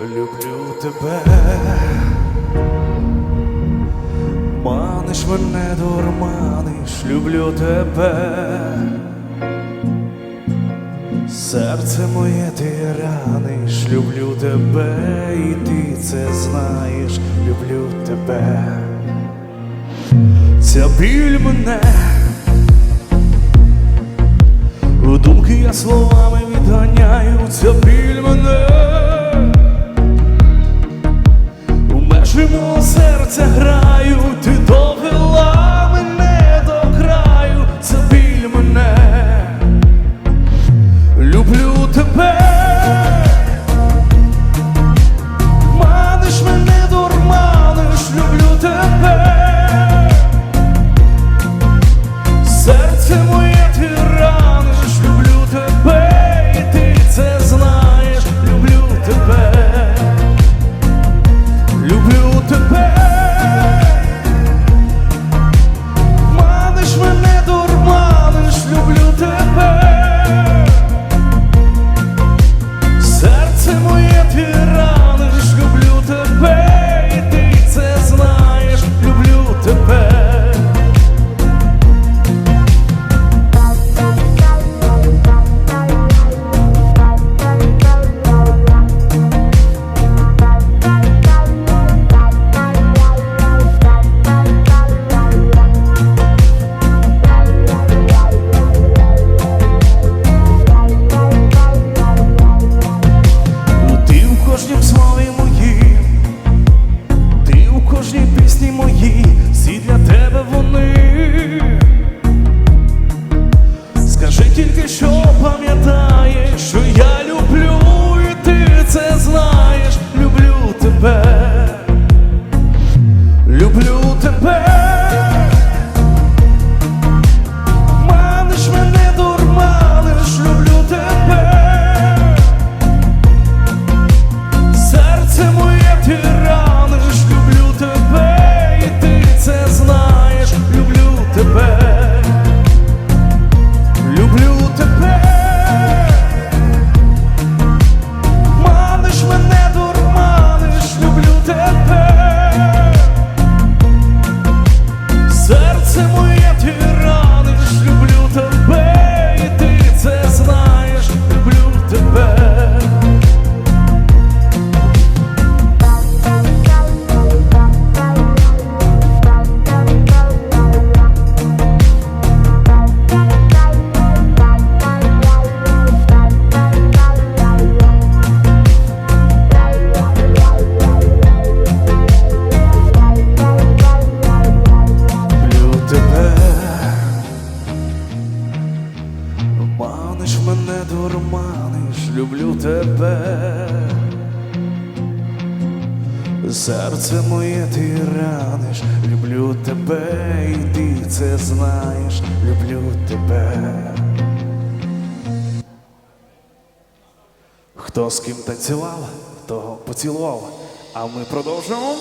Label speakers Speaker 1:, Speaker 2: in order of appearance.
Speaker 1: люблю тебе, маниш мене дурманиш, люблю тебе, серце моє ти раниш, люблю тебе, і ти це знаєш, люблю тебе, ця біль мене. У думки я словами відганяю. Ця біль Серце грають. тебе, серце моє ти раниш, люблю тебе, і ти це знаєш, люблю тебе. Хто з ким танцював, того поцілував, а ми продовжимо.